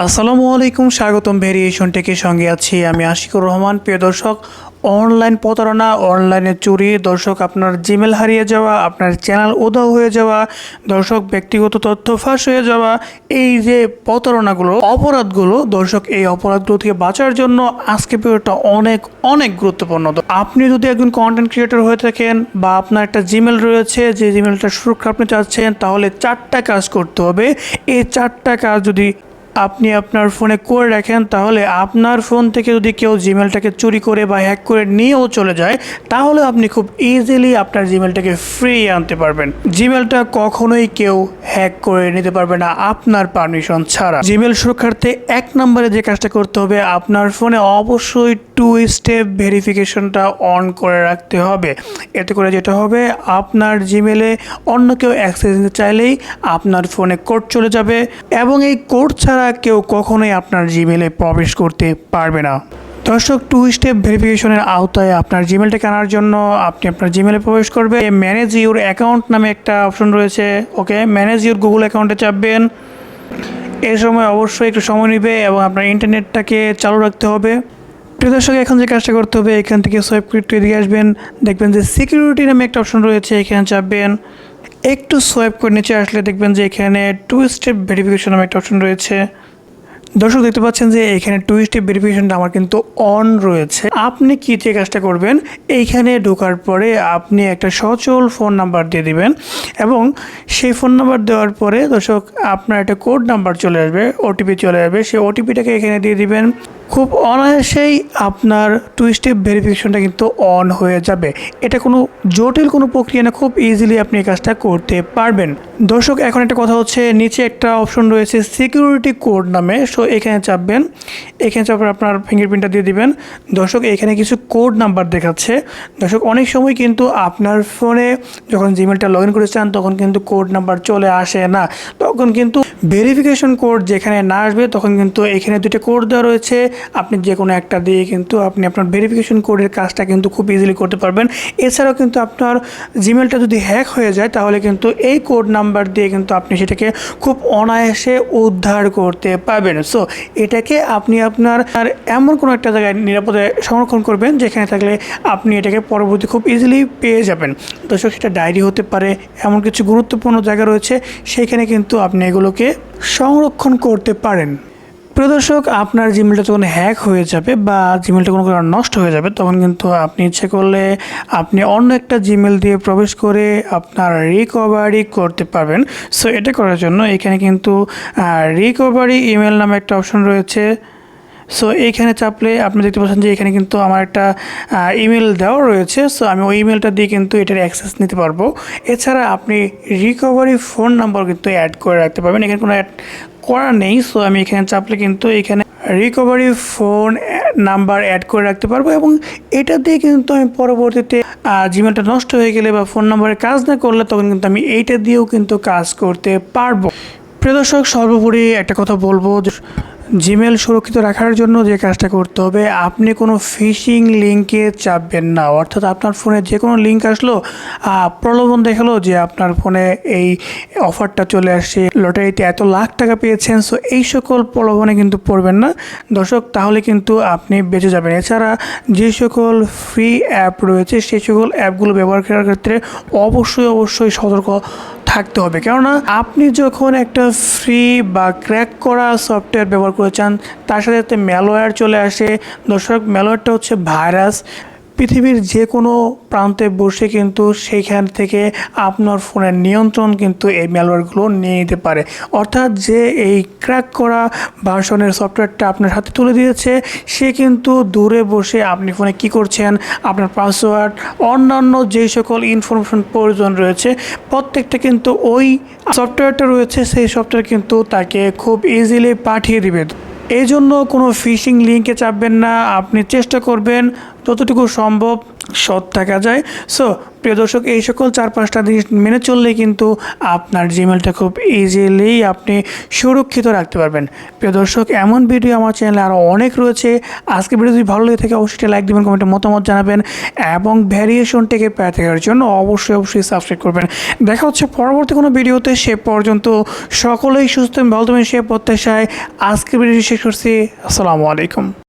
আসসালামু আলাইকুম, স্বাগতম ভেরিয়েশন টেকের সঙ্গে আছি আমি আশিকুর রহমান। প্রিয় দর্শক অনলাইন প্রতারণা অনলাইনে চুরি। দর্শক, আপনার জিমেল হারিয়ে যাওয়া, আপনার চ্যানেল উধাও হয়ে যাওয়া, দর্শক, ব্যক্তিগত তথ্য ফাঁস হয়ে যাওয়া, এই যে প্রতারণাগুলো, অপরাধগুলো, দর্শক, এই অপরাধগুলো থেকে বাঁচার জন্য আজকে ভিডিওটা অনেক অনেক গুরুত্বপূর্ণ। আপনি যদি একজন কন্টেন্ট ক্রিয়েটর হয়ে থাকেন বা আপনার একটা জিমেল রয়েছে, যে জিমেলটা সুরক্ষা আপনি চাচ্ছেন, তাহলে চারটা কাজ করতে হবে। এই চারটা কাজ যদি আপনি আপনার ফোনে করে রাখেন, তাহলে আপনার ফোন থেকে যদি কেউ জিমেলটাকে চুরি করে বা হ্যাক করে নিয়েও চলে যায়, তাহলে আপনি খুব ইজিলি আপনার জিমেলটাকে ফ্রি আনতে পারবেন। জিমেলটা কখনোই কেউ হ্যাক করে নিতে পারবে না, আপনার পারমিশন ছাড়া। জিমেল সুরক্ষার্থে এক নম্বরে যে কাজটা করতে হবে, আপনার ফোনে অবশ্যই টু স্টেপ ভেরিফিকেশনটা অন করে রাখতে হবে। এতে করে যেটা হবে, আপনার জিমেলে অন্য কেউ অ্যাক্সেস চাইলেই আপনার ফোনে কোড চলে যাবে এবং এই কোড ছাড়া কেউ কখনোই আপনার জিমেলে প্রবেশ করতে পারবে না। দর্শক টু স্টেপ ভেরিফিকেশনের আওতায় আপনার জিমেলটাকে আনার জন্য আপনি আপনার জিমেলে প্রবেশ করবে। ম্যানেজ ইউর অ্যাকাউন্ট নামে একটা অপশন রয়েছে। ওকে ম্যানেজ ইউর গুগল অ্যাকাউন্টে চাপবেন। এ সময় অবশ্যই একটু সময় নেবে এবং আপনার ইন্টারনেটটাকে চালু রাখতে হবে। প্রিয় দর্শক, এখন যে কাজটা করতে হবে, এখান থেকে সোয়েব ক্রিপ্টো এদিকে আসবেন। দেখবেন যে সিকিউরিটি নামে একটা অপশন রয়েছে, এখানে চাপবেন। একটু সোয়েব করে নিচে আসলে দেখবেন যে এখানে টু স্টেপ ভেরিফিকেশন নামে একটা অপশন রয়েছে। দর্শক, দেখতে পাচ্ছেন যে এখানে টু স্টেপ ভেরিফিকেশনটা আমার কিন্তু অন রয়েছে। আপনি কী যে কাজটা করবেন, এইখানে ঢোকার পরে আপনি একটা সচল ফোন নাম্বার দিয়ে দিবেন এবং সেই ফোন নাম্বার দেওয়ার পরে দর্শক, আপনার একটা কোড নাম্বার চলে আসবে ওটিপি চলে আসবে। সেই ওটিপিটাকে এখানে দিয়ে দিবেন। খুব অনায়াসেই আপনার টু স্টেপ ভেরিফিকেশনটা কিন্তু অন হয়ে যাবে। এটা কোনো জটিল কোনো প্রক্রিয়া না, খুব ইজিলি আপনি এই কাজটা করতে পারবেন। দর্শক, এখন একটা কথা হচ্ছে, নিচে একটা অপশন রয়েছে সিকিউরিটি কোড নামে সো এখানে চাপবেন। এখানে চাপের আপনার ফিঙ্গারপ্রিন্টটা দিয়ে দিবেন। দর্শক, এখানে কিছু কোড নাম্বার দেখাচ্ছে। দর্শক, অনেক সময় কিন্তু আপনার ফোনে যখন জিমেলটা লগ ইন করে চান, তখন কিন্তু কোড নাম্বার চলে আসে না। তখন কিন্তু ভেরিফিকেশন কোড যেখানে না আসবে, তখন কিন্তু এখানে দুটো কোড দেওয়া রয়েছে। আপনি যে কোনো একটা দিয়ে কিন্তু আপনি আপনার ভেরিফিকেশন কোডের কাজটা কিন্তু খুব ইজিলি করতে পারবেন। এছাড়াও কিন্তু আপনার জিমেলটা যদি হ্যাক হয়ে যায়, তাহলে কিন্তু এই কোড নাম্বার দিয়ে কিন্তু আপনি সেটাকে খুব অনায়াসে উদ্ধার করতে পারবেন। সো এটাকে আপনি আপনার, আর এমন কোনো একটা জায়গায় নিরাপদে সংরক্ষণ করবেন, যেখানে থাকলে আপনি এটাকে পরবর্তী খুব ইজিলি পেয়ে যাবেন। দর্শক, সেটা ডায়েরি হতে পারে, এমন কিছু গুরুত্বপূর্ণ জায়গা রয়েছে, সেখানে কিন্তু আপনি এগুলোকে সংরক্ষণ করতে পারেন। প্রিয় দর্শক, আপনার জিমেলটা যখন হ্যাক হয়ে যাবে বা জিমেলটা কোনো কারণে নষ্ট হয়ে যাবে, তখন কিন্তু আপনি ইচ্ছে করলে আপনি অন্য একটা জিমেল দিয়ে প্রবেশ করে আপনার রিকভারি করতে পারবেন। সো এটা করার জন্য এখানে কিন্তু রিকভারি ইমেল নামে একটা অপশন রয়েছে। সো এইখানে চাপলে আপনি দেখতে পাচ্ছেন যে এখানে কিন্তু আমার একটা ইমেল দেওয়া রয়েছে। সো আমি ওই ইমেলটা দিয়ে কিন্তু এটার অ্যাক্সেস নিতে পারব। এছাড়া আপনি রিকভারি ফোন নাম্বার কিন্তু অ্যাড করে রাখতে পারবেন। এখানে কোনো করা নেই সো আমি এখানে চাপলে কিন্তু এখানে রিকভারি ফোন নাম্বার অ্যাড করে রাখতে পারব এবং এটা দিয়ে কিন্তু আমি পরবর্তীতে জিমেলটা নষ্ট হয়ে গেলে বা ফোন নাম্বারে কাজ না করলে তখন কিন্তু আমি এইটা দিয়েও কিন্তু কাজ করতে পারব। প্রিয় দর্শক, সর্বোপরি একটা কথা বলব জিমেল সুরক্ষিত রাখার জন্য যে কাজটা করতে হবে, আপনি কোনো ফিশিং লিঙ্কে চাপবেন না। অর্থাৎ আপনার ফোনে যে কোনো লিঙ্ক আসলো প্রলোভন দেখাল যে আপনার ফোনে এই অফারটা চলে আসছে। লটারিতে এত লাখ টাকা পেয়েছেন সো এই সকল প্রলোভনে কিন্তু পড়বেন না। দর্শক, তাহলে কিন্তু আপনি বেঁচে যাবেন। এছাড়া যে সকল ফ্রি অ্যাপ রয়েছে সেই সকল অ্যাপগুলো ব্যবহার করার ক্ষেত্রে অবশ্যই অবশ্যই সতর্ক থাকতে হবে। কেননা আপনি যখন একটা ফ্রি বা ক্র্যাক করা সফটওয়্যার ব্যবহার করে চান, তার সাথে সাথে ম্যালওয়্যার চলে আসে। দর্শক ম্যালওয়্যারটা হচ্ছে ভাইরাস পৃথিবীর যে কোনো প্রান্তে বসে কিন্তু সেইখান থেকে আপনার ফোনের নিয়ন্ত্রণ কিন্তু এই ম্যালওয়্যারগুলো নিয়ে নিতে পারে। অর্থাৎ যে এই ক্র্যাক করা ভার্সনের সফটওয়্যারটা আপনার হাতে তুলে দিয়েছে, সে কিন্তু দূরে বসে আপনি ফোনে কি করছেন, আপনার পাসওয়ার্ড অন্যান্য যেই সকল ইনফরমেশন প্রয়োজন রয়েছে, প্রত্যেকটা কিন্তু ওই সফটওয়্যারটা রয়েছে, সেই সফটওয়্যার কিন্তু তাকে খুব ইজিলি পাঠিয়ে দিবে। এই জন্য কোনো ফিশিং লিঙ্কে চাপবেন না, আপনি চেষ্টা করবেন যতটুকু সম্ভব সৎ থাকা যায়। সো প্রিয় দর্শক, এই সকল চার পাঁচটা জিনিস মেনে চললে কিন্তু আপনার জিমেলটা খুব ইজিলি আপনি সুরক্ষিত রাখতে পারবেন। প্রিয় দর্শক, এমন ভিডিও আমার চ্যানেলে আরও অনেক রয়েছে। আজকে ভিডিও যদি ভালো লেগে থাকে, অবশ্যই লাইক দেবেন কমেন্টে মতামত জানাবেন এবং ভ্যারিয়েশন টেকে পেয়ে থাকার জন্য অবশ্যই অবশ্যই সাবস্ক্রাইব করবেন। দেখা হচ্ছে পরবর্তী কোনো ভিডিওতে। সে পর্যন্ত সকলেই সুস্থ ভালো থাকবেন। সে প্রত্যাশায় আজকের ভিডিওটি শেষ করছি। আসসালামু আলাইকুম।